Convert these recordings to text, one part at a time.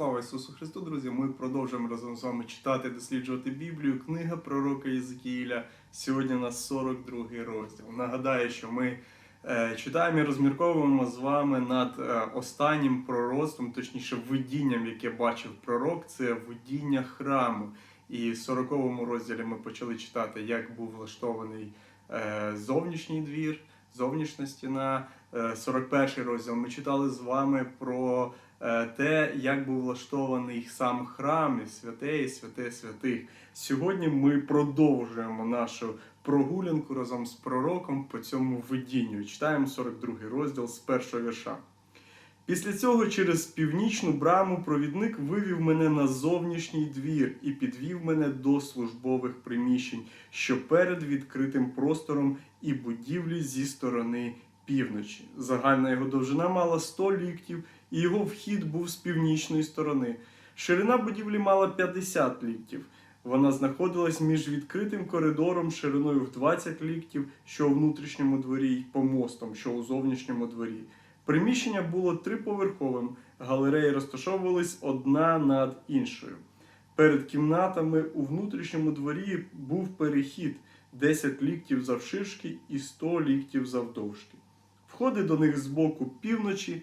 Слава Ісусу Христу, друзі! Ми продовжуємо разом з вами читати, досліджувати Біблію, книга пророка Єзекіїля. Сьогодні у нас 42 розділ. Нагадаю, що ми е, читаємо і розмірковуємо з вами над е, останнім пророцтвом, точніше, видінням, яке бачив пророк, це видіння храму. І в 40 розділі ми почали читати, як був влаштований е, зовнішній двір, зовнішня стіна. Е, 41 розділ ми читали з вами про те, як був влаштований сам храм, і святе і святе святих. Сьогодні ми продовжуємо нашу прогулянку разом з пророком по цьому видінню. Читаємо 42 розділ з першого вірша. Після цього через північну браму провідник вивів мене на зовнішній двір і підвів мене до службових приміщень, що перед відкритим простором і будівлі зі сторони півночі. Загальна його довжина мала 100 ліктів, і його вхід був з північної сторони. Ширина будівлі мала 50 ліктів. Вона знаходилась між відкритим коридором шириною в 20 ліктів, що у внутрішньому дворі, і помостом, що у зовнішньому дворі. Приміщення було триповерховим, галереї розташовувались одна над іншою. Перед кімнатами у внутрішньому дворі був перехід 10 ліктів завширшки і 100 ліктів завдовжки. Входи до них з боку півночі,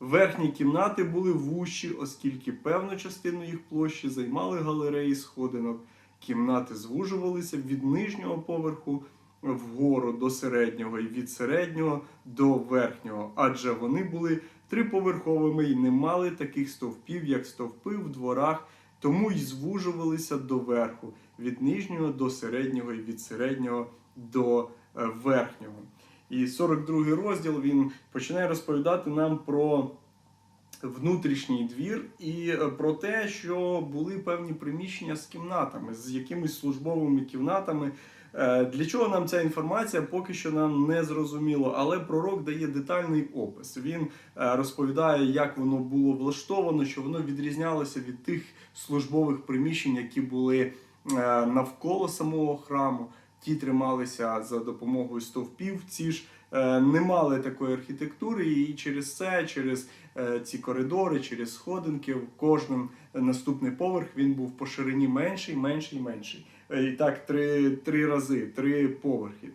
верхні кімнати були вущі, оскільки певну частину їх площі займали галереї сходинок. Кімнати звужувалися від нижнього поверху вгору до середнього і від середнього до верхнього, адже вони були триповерховими і не мали таких стовпів, як стовпи в дворах, тому й звужувалися до верху, від нижнього до середнього і від середнього до е, верхнього. І 42 розділ він починає розповідати нам про внутрішній двір і е, про те, що були певні приміщення з кімнатами, з якимись службовими кімнатами. Е, Для чого нам ця інформація поки що нам не зрозуміло, але пророк дає детальний опис. Він е, розповідає, як воно було влаштовано, що воно відрізнялося від тих службових приміщень, які були навколо самого храму. Ті трималися за допомогою стовпів. Ці ж е, не мали такої архітектури, і через це, через е, ці коридори, через сходинки, кожним наступний поверх він був по ширині менший, менший, менший. Е, І так, три, три рази, три поверхи.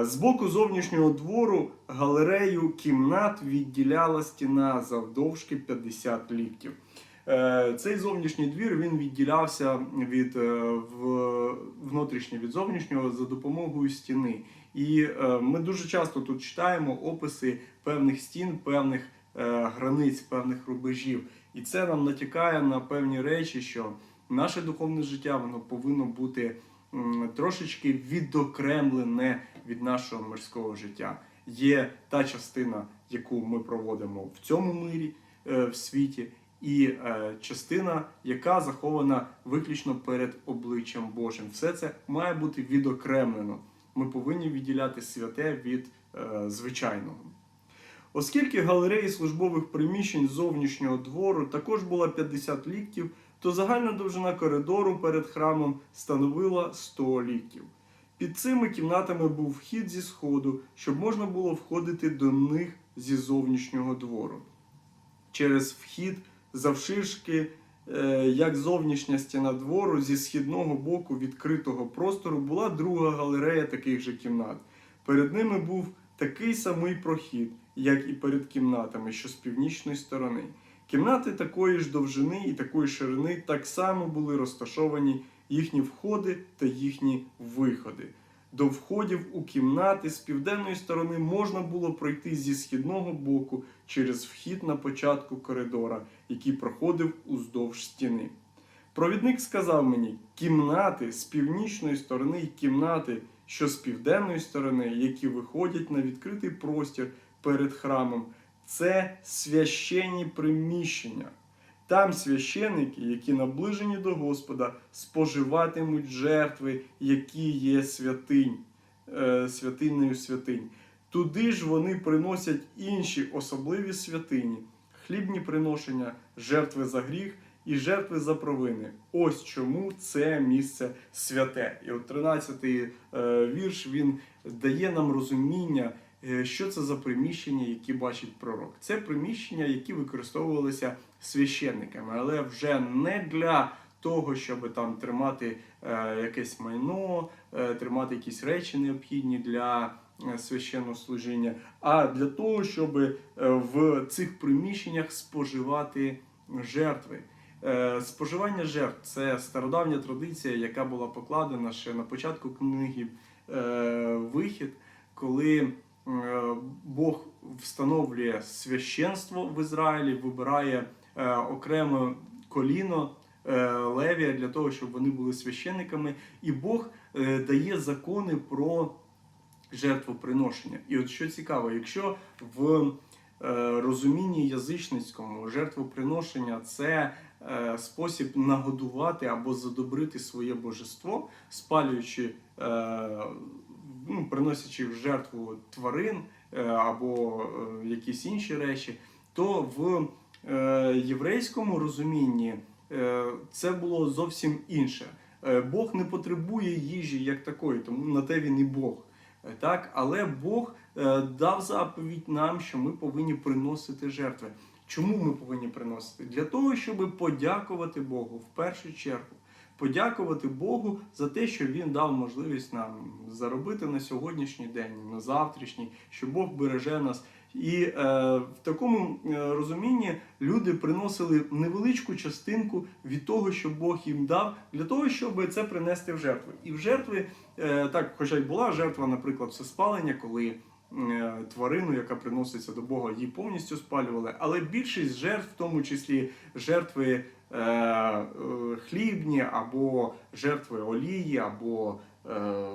З боку зовнішнього двору галерею кімнат відділяла стіна завдовжки 50 ліктів. Е, Цей зовнішній двір він відділявся від е, внутрішнього від зовнішнього за допомогою стіни. І е, ми дуже часто тут читаємо описи певних стін, певних границь, певних рубежів. І це нам натякає на певні речі, що наше духовне життя воно повинно бути трошечки відокремлене від нашого мирського життя. Є та частина, яку ми проводимо в цьому мирі в світі, і е, частина, яка захована виключно перед обличчям Божим. Все це має бути відокремлено. Ми повинні відділяти святе від е, звичайного. Оскільки галереї службових приміщень зовнішнього двору також була 50 ліктів, то загальна довжина коридору перед храмом становила 100 ліктів. Під цими кімнатами був вхід зі сходу, щоб можна було входити до них зі зовнішнього двору. Через вхід завширшки, е, як зовнішня стіна двору, зі східного боку відкритого простору була друга галерея таких же кімнат. Перед ними був такий самий прохід, як і перед кімнатами, що з північної сторони. Кімнати такої ж довжини і такої ширини так само були розташовані їхні входи та їхні виходи. До входів у кімнати з південної сторони можна було пройти зі східного боку через вхід на початку коридора, який проходив уздовж стіни. Провідник сказав мені: кімнати з північної сторони і кімнати, що з південної сторони, які виходять на відкритий простір перед храмом, це священні приміщення. Там священники, які наближені до Господа, споживатимуть жертви, які є святинь, е, святинною святинь. Туди ж вони приносять інші особливі святині, хлібні приношення, жертви за гріх і жертви за провини. Ось чому це місце святе. І от 13-й е, вірш він дає нам розуміння, е, що це за приміщення, які бачить пророк. Це приміщення, які використовувалися священниками, але вже не для того, щоб там тримати е, якесь майно, е, тримати якісь речі необхідні для священного служіння, а для того, щоб е, в цих приміщеннях споживати жертви. Е, Споживання жертв це стародавня традиція, яка була покладена ще на початку книги е, Вихід, коли е, Бог встановлює священство в Ізраїлі, вибирає е, окреме коліно е, Левія для того, щоб вони були священниками, і Бог е, дає закони про жертвоприношення. І от що цікаво, якщо в е, розумінні язичницькому жертвоприношення це е, спосіб нагодувати або задобрити своє божество, спалюючи, е, ну, приносячи в жертву тварин або якісь інші речі, то в єврейському розумінні це було зовсім інше. Бог не потребує їжі як такої, тому на те він і Бог. Так, але Бог е, дав заповідь нам, що ми повинні приносити жертви. Чому ми повинні приносити? Для того, щоб подякувати Богу в першу чергу. Подякувати Богу за те, що Він дав можливість нам заробити на сьогоднішній день, на завтрашній, що Бог береже нас. І е, в такому е, розумінні люди приносили невеличку частинку від того, що Бог їм дав, для того, щоб це принести в жертву. І в жертви, е, так, хоча й була жертва, наприклад, всеспалення, коли е, тварину, яка приноситься до Бога, її повністю спалювали. Але більшість жертв, в тому числі жертви е, е, хлібні, або жертви олії, або е,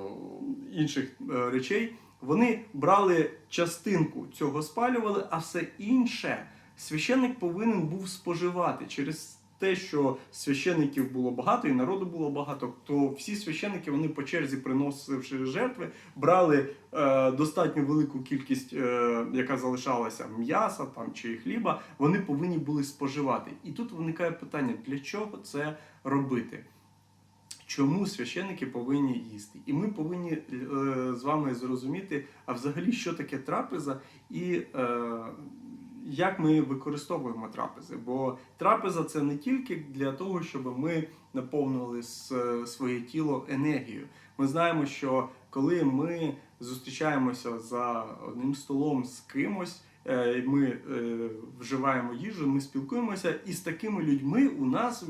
інших е, речей, вони брали частинку цього спалювали, а все інше священник повинен був споживати через те, що священників було багато і народу було багато, то всі священники вони по черзі приносивши жертви, брали е, достатньо велику кількість, е, яка залишалася м'яса там чи хліба, вони повинні були споживати. І тут виникає питання: для чого це робити? Чому священники повинні їсти? І ми повинні е, з вами зрозуміти, а взагалі, що таке трапеза і е, як ми використовуємо трапези. Бо трапеза це не тільки для того, щоб ми наповнили своє тіло енергією. Ми знаємо, що коли ми зустрічаємося за одним столом з кимось, е, ми е, вживаємо їжу, ми спілкуємося, і з такими людьми у нас е,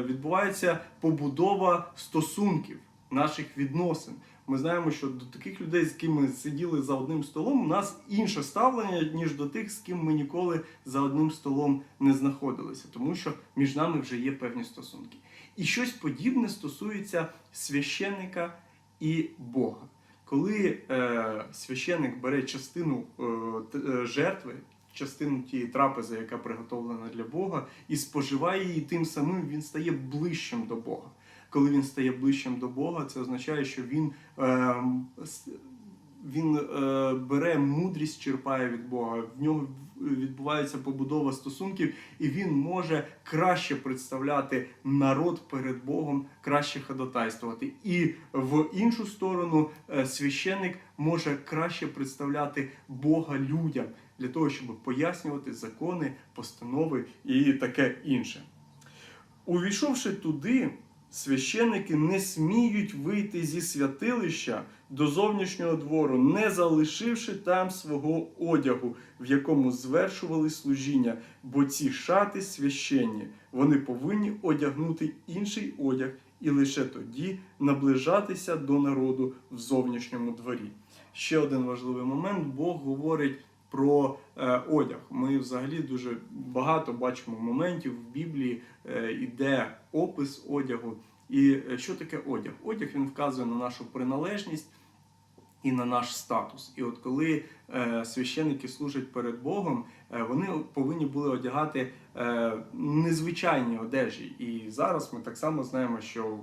відбувається побудова стосунків, наших відносин. Ми знаємо, що до таких людей, з ким ми сиділи за одним столом, у нас інше ставлення, ніж до тих, з ким ми ніколи за одним столом не знаходилися, тому що між нами вже є певні стосунки. І щось подібне стосується священника і Бога. Коли е, священик бере частину е, е, жертви, частину тієї трапези, яка приготовлена для Бога, і споживає її, тим самим він стає ближчим до Бога. Коли він стає ближчим до Бога, це означає, що він, е, він е, бере мудрість, черпає від Бога. В нього відбувається побудова стосунків, і він може краще представляти народ перед Богом, краще ходатайствувати. І в іншу сторону е, священник може краще представляти Бога людям для того, щоб пояснювати закони, постанови і таке інше. Увійшовши туди, священники не сміють вийти зі святилища до зовнішнього двору, не залишивши там свого одягу, в якому звершували служіння, бо ці шати священні, вони повинні одягнути інший одяг і лише тоді наближатися до народу в зовнішньому дворі. Ще один важливий момент: Бог говорить про е, одяг. Ми взагалі дуже багато бачимо моментів в Біблії, е, іде опис одягу. І е, що таке одяг? Одяг він вказує на нашу приналежність і на наш статус. І от коли е, священники служать перед Богом, е, вони повинні були одягати е, незвичайні одежі. І зараз ми так само знаємо, що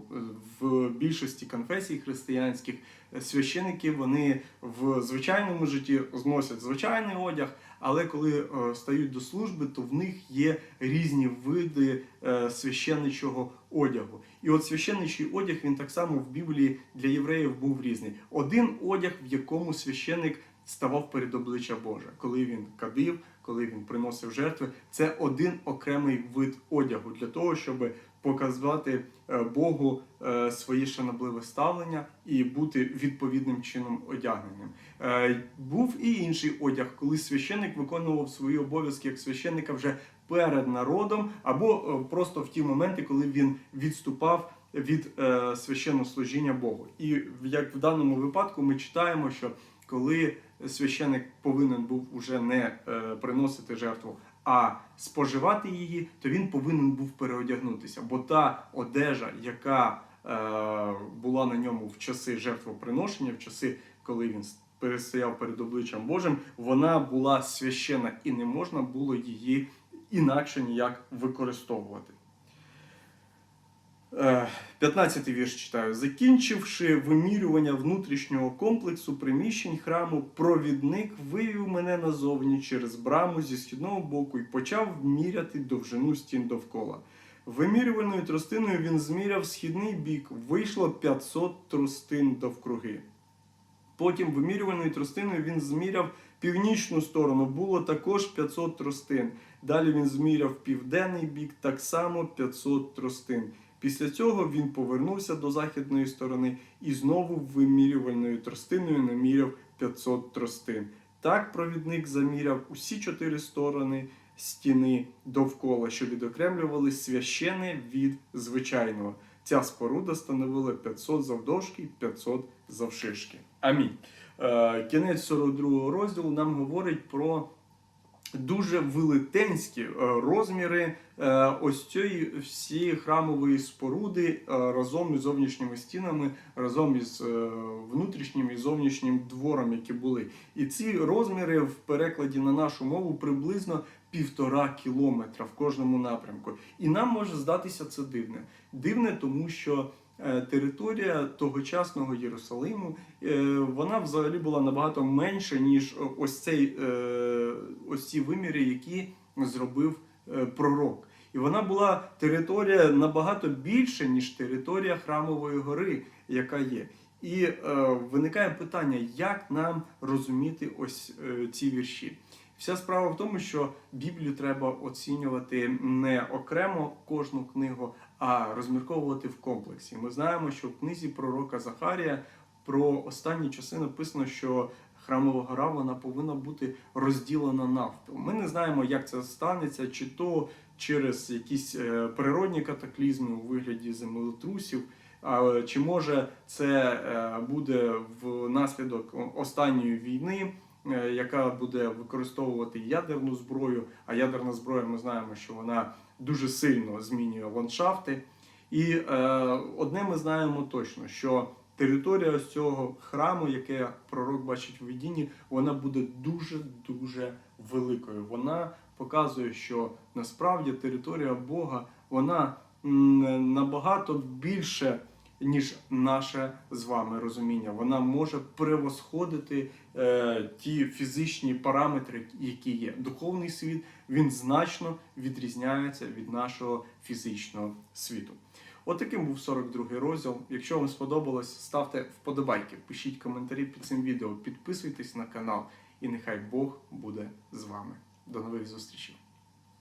в більшості конфесій християнських е, священики вони в звичайному житті зносять звичайний одяг. Але коли е, стають до служби, то в них є різні види е, священничого одягу. І от священничий одяг він так само в Біблії для євреїв був різний. Один одяг, в якому священник ставав перед обличчя Боже, коли він кадив, коли він приносив жертви. Це один окремий вид одягу для того, щоб показати е, Богу е, своє шанобливе ставлення і бути відповідним чином одягненим. Е, Був і інший одяг, коли священник виконував свої обов'язки як священника вже перед народом, або е, просто в ті моменти, коли він відступав від е, священнослужіння Богу. І як в даному випадку ми читаємо, що коли священик повинен був уже не е, приносити жертву, а споживати її, то він повинен був переодягнутися. Бо та одежа, яка е, була на ньому в часи жертвоприношення, в часи, коли він перестояв перед обличчям Божим, вона була священна і не можна було її інакше ніяк використовувати. 15 вірш читаю. Закінчивши вимірювання внутрішнього комплексу приміщень храму, провідник вивів мене назовні через браму зі східного боку і почав міряти довжину стін довкола. Вимірювальною тростиною він зміряв східний бік, вийшло 500 тростин довкруги. Потім вимірювальною тростиною він зміряв північну сторону, було також 500 тростин. Далі він зміряв південний бік, так само 500 тростин. Після цього він повернувся до західної сторони і знову вимірювальною тростиною наміряв 500 тростин. Так провідник заміряв усі чотири сторони стіни довкола, що відокремлювали священне від звичайного. Ця споруда становила 500 завдовжки, 500 завширшки. Амінь. Е, Кінець 42 розділу нам говорить про дуже велетенські е, розміри е, ось цієї всієї храмової споруди разом із зовнішніми стінами, разом із внутрішнім і зовнішнім двором, які були. І ці розміри в перекладі на нашу мову приблизно півтора кілометра в кожному напрямку. І нам може здатися це дивне. Дивне, тому що е, територія тогочасного Єрусалиму е, вона взагалі була набагато менша, ніж ось цей е, ось ці виміри, які зробив е, пророк. І вона була територія набагато більша, ніж територія храмової гори, яка є. І е, виникає питання, як нам розуміти ось е, ці вірші. Вся справа в тому, що Біблію треба оцінювати не окремо кожну книгу, а розмірковувати в комплексі. Ми знаємо, що в книзі пророка Захарія про останні часи написано, що храмова гора вона повинна бути розділена навпіл. Ми не знаємо, як це станеться, чи то через якісь е, природні катаклізми у вигляді землетрусів. Чи може це е, буде внаслідок останньої війни, яка буде використовувати ядерну зброю? А ядерна зброя, ми знаємо, що вона дуже сильно змінює ландшафти. І е, одне ми знаємо точно, що територія ось цього храму, яке пророк бачить в видінні, вона буде дуже дуже великою. Вона показує, що насправді територія Бога вона набагато більше, ніж наше з вами розуміння. Вона може превосходити е, ті фізичні параметри, які є. Духовний світ він значно відрізняється від нашого фізичного світу. От таким був 42 розділ. Якщо вам сподобалось, ставте вподобайки, пишіть коментарі під цим відео, підписуйтесь на канал, і нехай Бог буде з вами. До нових зустрічей!